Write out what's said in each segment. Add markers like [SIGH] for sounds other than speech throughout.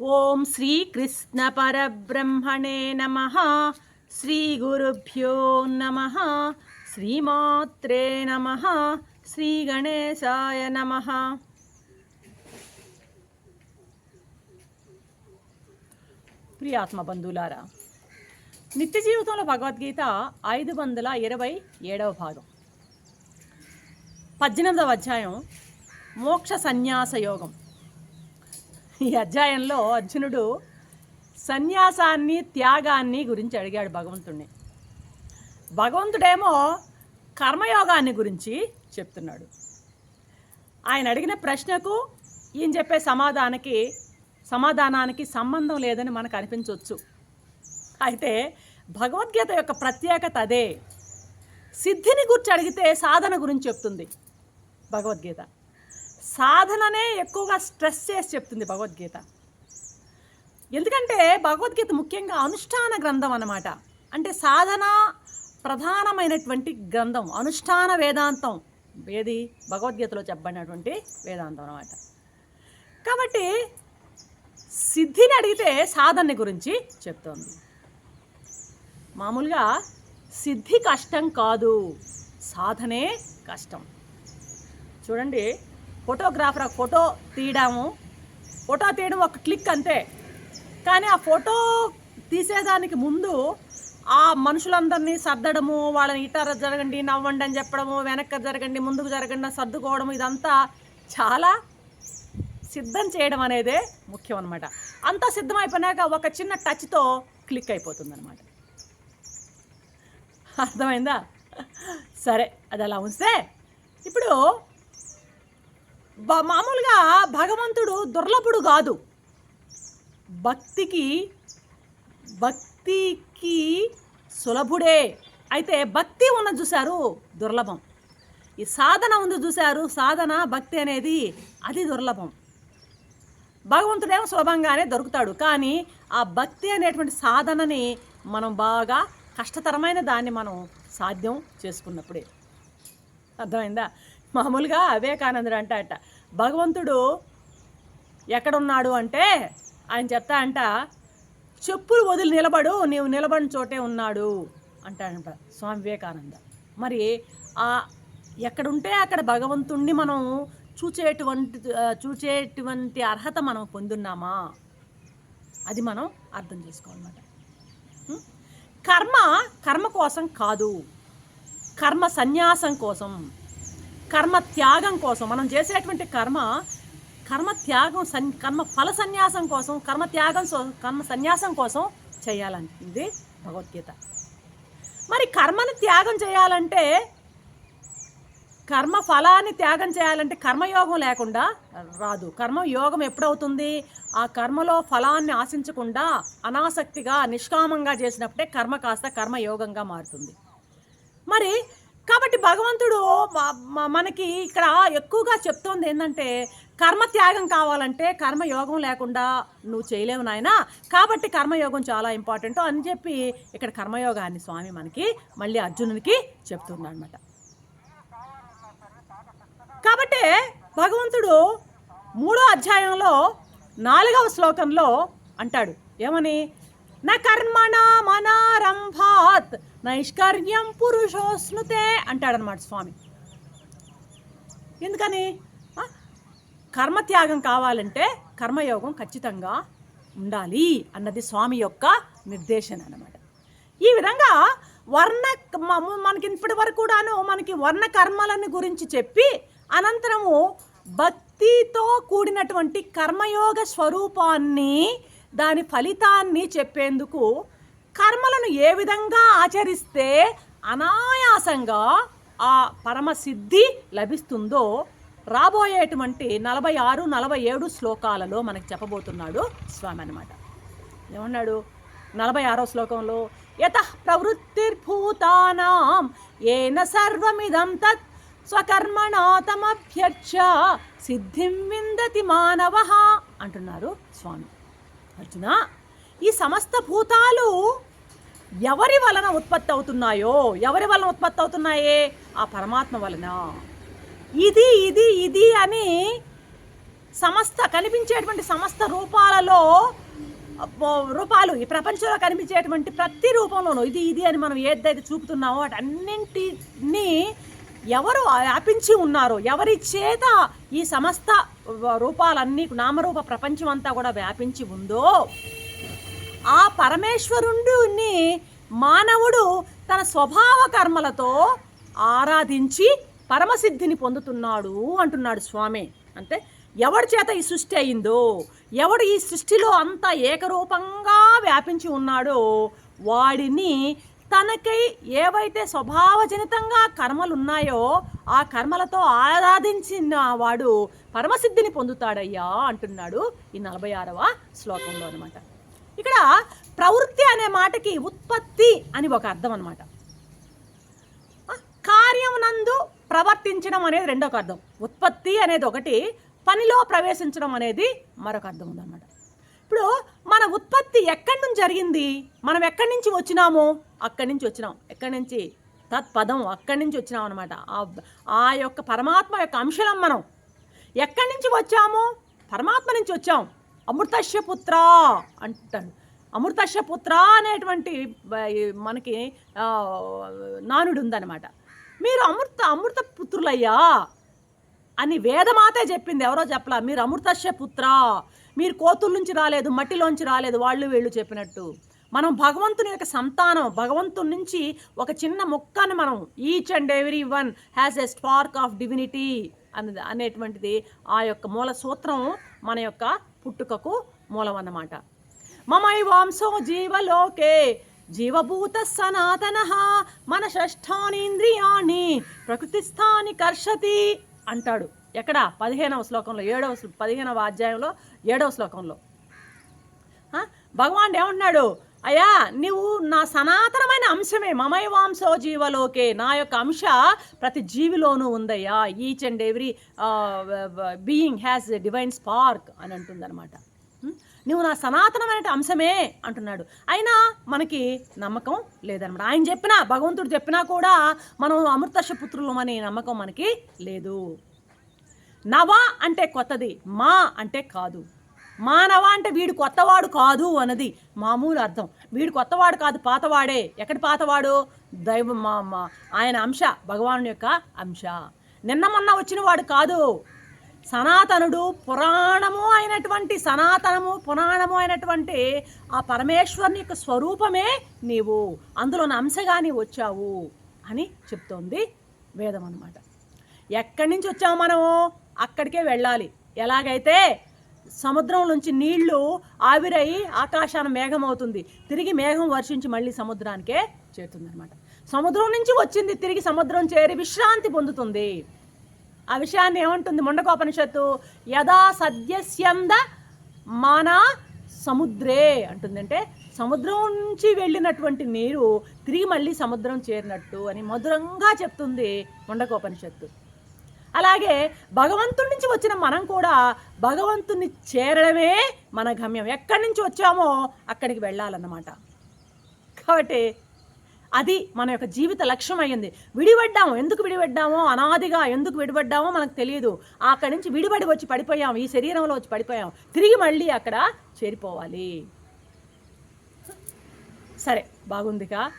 ఓం శ్రీకృష్ణ పరబ్రహ్మణే నమ. శ్రీ గురుభ్యో నమ. శ్రీమాత్రే నమ. శ్రీ గణేశాయ నమ. ప్రియాత్మ బంధువులారా నిత్య జీవితంలో భగవద్గీత ఐదు వందల ఇరవై ఏడవ భాగం. పద్దెనిమిదవ అధ్యాయం మోక్ష సన్యాస యోగం. [LAUGHS] ఈ అధ్యాయంలో అర్జునుడు సన్యాసాన్ని త్యాగాన్ని గురించి అడిగాడు భగవంతుణ్ణి. భగవంతుడేమో కర్మయోగాన్ని గురించి చెప్తున్నాడు. ఆయన అడిగిన ప్రశ్నకు ఈయన చెప్పే సమాధానానికి సమాధానానికి సంబంధం లేదని మనకు అనిపించవచ్చు అయితే భగవద్గీత యొక్క ప్రత్యేకత అదే. సిద్ధిని గురించి అడిగితే సాధన గురించి చెప్తుంది భగవద్గీత. సాధననే ఎక్కువగా స్ట్రెస్ చేసి చెప్తుంది భగవద్గీత. ఎందుకంటే భగవద్గీత ముఖ్యంగా అనుష్ఠాన గ్రంథం అన్నమాట. అంటే సాధన ప్రధానమైనటువంటి గ్రంథం అనుష్ఠాన వేదాంతం. ఏది? భగవద్గీతలో చెప్పబడినటువంటి వేదాంతం అన్నమాట. కాబట్టి సిద్ధిని అడిగితే సాధన గురించి చెప్తోంది. మామూలుగా సిద్ధి కష్టం కాదు సాధనే కష్టం. చూడండి ఫోటోగ్రాఫర్ ఆ ఫోటో తీయడము. ఫోటో తీయడం ఒక క్లిక్ అంతే. కానీ ఆ ఫోటో తీసేదానికి ముందు ఆ మనుషులందరినీ సర్దడము వాళ్ళని ఇటార జరగండి నవ్వండి అని చెప్పడము వెనక్కి జరగండి ముందుకు జరగండి సర్దుకోవడం ఇదంతా చాలా సిద్ధం చేయడం అనేదే ముఖ్యం అనమాట అంతా సిద్ధమైపోయినాక ఒక చిన్న టచ్తో క్లిక్ అయిపోతుంది అనమాట అర్థమైందా? సరే అది అలా ఉంచితే ఇప్పుడు మామూలుగా భగవంతుడు దుర్లభుడు కాదు. భక్తికి భక్తికి సులభుడే. అయితే భక్తి ఉన్న చూశారు దుర్లభం. ఈ సాధన ఉంది చూశారు సాధన భక్తి అనేది అది దుర్లభం. భగవంతుడేమో సులభంగానే దొరుకుతాడు కానీ ఆ భక్తి అనేటువంటి సాధనని మనం బాగా కష్టతరమైన దాన్ని మనం సాధ్యం చేసుకున్నప్పుడే. అర్థమైందా? మామూలుగా వివేకానందుడు అంట భగవంతుడు ఎక్కడున్నాడు అంటే ఆయన చెప్తా అంట చెప్పులు వదిలి నిలబడు నీవు నిలబడిన చోటే ఉన్నాడు అంటాడంట స్వామి వివేకానంద. మరి ఆ ఎక్కడుంటే అక్కడ భగవంతుణ్ణి మనం చూచేటువంటి చూచేటువంటి అర్హత మనం పొందున్నామా? అది మనం అర్థం చేసుకోవాలన్నమాట. కర్మ కర్మ కోసం కాదు. కర్మ సన్యాసం కోసం. కర్మ త్యాగం కోసం మనం చేసేటువంటి కర్మ కర్మ త్యాగం సన్ కర్మ ఫల సన్యాసం కోసం కర్మ త్యాగం సో- కర్మ సన్యాసం కోసం చేయాలంటుంది భగవద్గీత. మరి కర్మను త్యాగం చేయాలంటే కర్మ ఫలాన్ని త్యాగం చేయాలంటే కర్మయోగం లేకుండా రాదు. కర్మయోగం ఎప్పుడవుతుంది? ఆ కర్మలో ఫలాన్ని ఆశించకుండా అనాసక్తిగా నిష్కామంగా చేసినప్పుడే కర్మ కాస్త కర్మయోగంగా మారుతుంది. మరి కాబట్టి భగవంతుడు మనకి ఇక్కడ ఎక్కువగా చెప్తోంది ఏంటంటే కర్మ త్యాగం కావాలంటే కర్మయోగం లేకుండా నువ్వు చేయలేవు నాయనా. కాబట్టి కర్మయోగం చాలా ఇంపార్టెంట్ అని చెప్పి ఇక్కడ కర్మయోగాన్ని స్వామి మనకి మళ్ళీ అర్జునునికి చెప్తున్నాడు అనమాట కాబట్టి భగవంతుడు మూడో అధ్యాయంలో నాలుగవ శ్లోకంలో అంటాడు. ఏమని? నా కర్మణ మనారంభాత్ నైష్కర్యం పురుషోస్నుతే అంటాడనమాట స్వామి. ఎందుకని? కర్మత్యాగం కావాలంటే కర్మయోగం ఖచ్చితంగా ఉండాలి అన్నది స్వామి యొక్క నిర్దేశన అన్నమాట. ఈ విధంగా వర్ణ మనకి ఇప్పటి వరకు కూడాను మనకి వర్ణ కర్మలను గురించి చెప్పి అనంతరము భక్తితో కూడినటువంటి కర్మయోగ స్వరూపాన్ని దాని ఫలితాన్ని చెప్పేందుకు కర్మలను ఏ విధంగా ఆచరిస్తే అనాయాసంగా ఆ పరమసిద్ధి లభిస్తుందో రాబోయేటువంటి నలభై ఆరు నలభై ఏడు శ్లోకాలలో మనకు చెప్పబోతున్నాడు స్వామి అన్నమాట. ఏమన్నాడు? నలభై ఆరో శ్లోకంలో యత ప్రవృత్తిర్భూతానాం ఏన సర్వమిదం తత్ స్వకర్మణాతమభ్యర్చ సిద్ధిం విందతి మానవ అంటున్నారు స్వామి. అర్జున ఈ సమస్త భూతాలు ఎవరి వలన ఉత్పత్తి అవుతున్నాయో ఎవరి వలన ఉత్పత్తి అవుతున్నాయే? ఆ పరమాత్మ వలన. ఇది ఇది ఇది అని సమస్త కనిపించేటువంటి సమస్త రూపాలలో రూపాలు ఈ ప్రపంచంలో కనిపించేటువంటి ప్రతి రూపంలోనూ ఇది ఇది అని మనం ఏదైతే చూపుతున్నామో వాటన్నింటినీ ఎవరు వ్యాపించి ఉన్నారో ఎవరి చేత ఈ సమస్త రూపాలన్నీ నామరూప ప్రపంచం అంతా కూడా వ్యాపించి ఉందో ఆ పరమేశ్వరుణ్ణి మానవుడు తన స్వభావ కర్మలతో ఆరాధించి పరమసిద్ధిని పొందుతున్నాడు అంటున్నాడు స్వామి. అంటే ఎవడి చేత ఈ సృష్టి అయిందో ఎవడు ఈ సృష్టిలో అంత ఏకరూపంగా వ్యాపించి ఉన్నాడో వాడిని తనకై ఏవైతే స్వభావజనితంగా కర్మలు ఉన్నాయో ఆ కర్మలతో ఆరాధించిన వాడు పరమసిద్ధిని పొందుతాడయ్యా అంటున్నాడు ఈ నలభై ఆరవ శ్లోకంలో అనమాట ఇక్కడ ప్రవృత్తి అనే మాటకి ఉత్పత్తి అని ఒక అర్థం అనమాట కార్యమునందు ప్రవర్తించడం అనేది రెండొక అర్థం. ఉత్పత్తి అనేది ఒకటి పనిలో ప్రవేశించడం అనేది మరొక అర్థం ఉందన్నమాట. ఇప్పుడు మన ఉత్పత్తి ఎక్కడి నుంచి జరిగింది? మనం ఎక్కడి నుంచి వచ్చినాము? అక్కడి నుంచి వచ్చినాం. ఎక్కడి నుంచి? తత్పదం అక్కడి నుంచి వచ్చినాం అనమాట ఆ యొక్క పరమాత్మ యొక్క అంశలం మనం. ఎక్కడి నుంచి వచ్చాము? పరమాత్మ నుంచి వచ్చాం. అమృతశ్యపుత్ర అంటాను అమృతశ్యపుత్ర అనేటువంటి మనకి నానుడు ఉందన్నమాట మీరు అమృత అమృత పుత్రులయ్యా అని వేదమాతే చెప్పింది. ఎవరో చెప్పలా? మీరు అమృతశ్య పుత్ర మీరు కోతుల నుంచి రాలేదు మట్టిలోంచి రాలేదు వాళ్ళు వీళ్ళు చెప్పినట్టు. మనం భగవంతుని యొక్క సంతానం భగవంతుని నుంచి ఒక చిన్న మొక్కను మనం each and every one has a spark of divinity అన్నది అనేటువంటిది ఆ యొక్క మూల సూత్రం మన యొక్క పుట్టుకకు మూలం అన్నమాట మమై వాంసో జీవలోకే జీవభూత సనాతన మన షష్ఠానీంద్రియాణి ప్రకృతిస్థాని కర్షతి అంటాడు. ఎక్కడ? పదిహేనవ శ్లోకంలో ఏడవ శ్లో- పదిహేనవ అధ్యాయంలో ఏడవ శ్లోకంలో. భగవాన్ ఏమంటున్నాడు? అయ్యా నువ్వు నా సనాతనమైన అంశమే మమై వాంసో జీవలోకే. నా యొక్క అంశ ప్రతి జీవిలోనూ ఉందయ్యా. Each and every being has divine spark అని అంటుందన్నమాట. నువ్వు నా సనాతనమైన అంశమే అంటున్నాడు. అయినా మనకి నమ్మకం లేదనమాట ఆయన చెప్పినా భగవంతుడు చెప్పినా కూడా మనం అమృతశ పుత్రులం అనే నమ్మకం మనకి లేదు. నవ అంటే కొత్తది మా అంటే కాదు. మానవ అంటే వీడు కొత్తవాడు కాదు అన్నది మామూలు అర్థం. వీడు కొత్తవాడు కాదు పాతవాడే. ఎక్కడి పాతవాడు? దైవ మా ఆయన అంశ భగవాను యొక్క అంశ. నిన్న మొన్న వచ్చిన వాడు కాదు. సనాతనుడు పురాణము అయినటువంటి సనాతనము పురాణము అయినటువంటి ఆ పరమేశ్వరుని యొక్క స్వరూపమే నీవు. అందులోని అంశగా నీవు వచ్చావు అని చెప్తోంది వేదం అనమాట ఎక్కడి నుంచి వచ్చాము మనము? అక్కడికే వెళ్ళాలి. ఎలాగైతే సముద్రం నుంచి నీళ్ళు ఆవిరై ఆకాశాన మేఘం అవుతుంది తిరిగి మేఘం వర్షించి మళ్ళీ సముద్రానికే చేరుతుంది అనమాట సముద్రం నుంచి వచ్చింది తిరిగి సముద్రం చేరి విశ్రాంతి పొందుతుంది. ఆ విషయాన్ని ఏమంటుంది ముండకోపనిషత్తు? యదా సద్యస్యంద మాన సముద్రే అంటుంది అంటే సముద్రం నుంచి వెళ్ళినటువంటి నీరు తిరిగి మళ్ళీ సముద్రం చేరినట్టు అని మధురంగా చెప్తుంది ముండకోపనిషత్తు. అలాగే భగవంతుడి నుంచి వచ్చిన మనం కూడా భగవంతుని చేరడమే మన గమ్యం. ఎక్కడి నుంచి వచ్చామో అక్కడికి వెళ్ళాలన్నమాట. కాబట్టి అది మన యొక్క జీవిత లక్ష్యం అయ్యింది. విడిపడ్డాము. ఎందుకు విడిపడ్డామో? అనాదిగా ఎందుకు విడిపడ్డామో మనకు తెలియదు అక్కడి నుంచి విడిపడి వచ్చి పడిపోయాం. ఈ శరీరంలో వచ్చి పడిపోయాం. తిరిగి మళ్ళీ అక్కడ చేరిపోవాలి. సరే బాగుందిగా.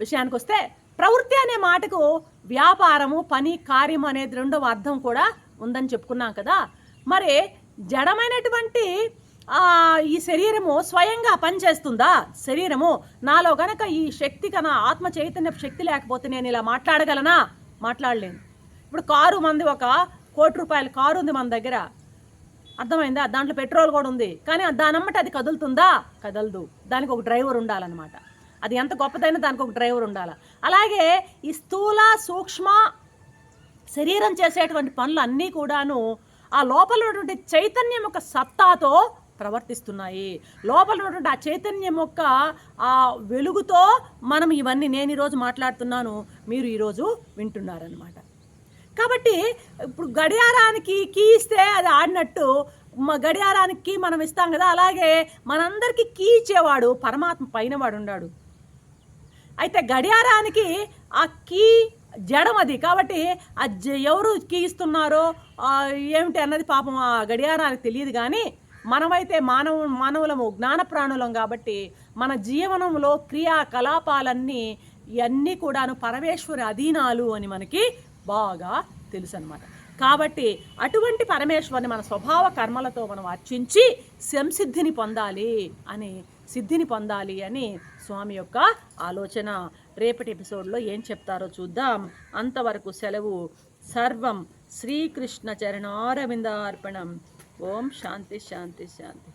విషయానికి వస్తే ప్రవృత్తి అనే మాటకు వ్యాపారము పని కార్యం అనేది రెండవ అర్థం కూడా ఉందని చెప్పుకున్నాం కదా. మరి జడమైనటువంటి ఈ శరీరము స్వయంగా పనిచేస్తుందా? శరీరము. నాలో గనక ఈ శక్తి కన ఆత్మ చైతన్య శక్తి లేకపోతే నేను ఇలా మాట్లాడగలనా? మాట్లాడలేను. ఇప్పుడు కారు మంది ఒక కోటి రూపాయల కారు ఉంది మన దగ్గర. అర్థమైందా? దాంట్లో పెట్రోల్ కూడా ఉంది. కానీ దానమ్మట అది కదులుతుందా? కదలదు. దానికి ఒక డ్రైవర్ ఉండాలన్నమాట. అది ఎంత గొప్పదైనా దానికి ఒక డ్రైవర్ ఉండాలి. అలాగే ఈ స్థూల సూక్ష్మ శరీరం చేసేటువంటి పనులు అన్నీ కూడాను ఆ లోపల ఉన్నటువంటి చైతన్యం యొక్క సత్తాతో ప్రవర్తిస్తున్నాయి. లోపల ఉన్నటువంటి ఆ చైతన్యం యొక్క ఆ వెలుగుతో మనం ఇవన్నీ నేను ఈరోజు మాట్లాడుతున్నాను మీరు ఈరోజు వింటున్నారనమాట కాబట్టి ఇప్పుడు గడియారానికి కీ ఇస్తే అది ఆడినట్టు మా గడియారానికి మనం ఇస్తాం కదా అలాగే మనందరికీ కీ ఇచ్చేవాడు పరమాత్మ పైన వాడు ఉన్నాడు అయితే గడియారానికి ఆ కీ జడమది అది. కాబట్టి ఆ జ- ఎవరు కీ ఇస్తున్నారో ఏమిటి అన్నది పాపం ఆ గడియారానికి తెలియదు కానీ మనమైతే మానవ మానవులము జ్ఞాన ప్రాణులం కాబట్టి మన జీవనంలో క్రియాకలాపాలన్నీ ఇవన్నీ కూడాను పరమేశ్వరి అధీనాలు అని మనకి బాగా తెలుసు అనమాట కాబట్టి అటువంటి పరమేశ్వరిని మన స్వభావ కర్మలతో మనం అర్చించి సంసిద్ధిని పొందాలి అని సిద్ధిని పొందాలి అని స్వామి యొక్క ఆలోచన. రేపటి ఎపిసోడ్లో ఏం చెప్తారో చూద్దాం. అంతవరకు సెలవు. సర్వం శ్రీకృష్ణ చరణారవిందార్పణం. ఓం శాంతి శాంతి శాంతి.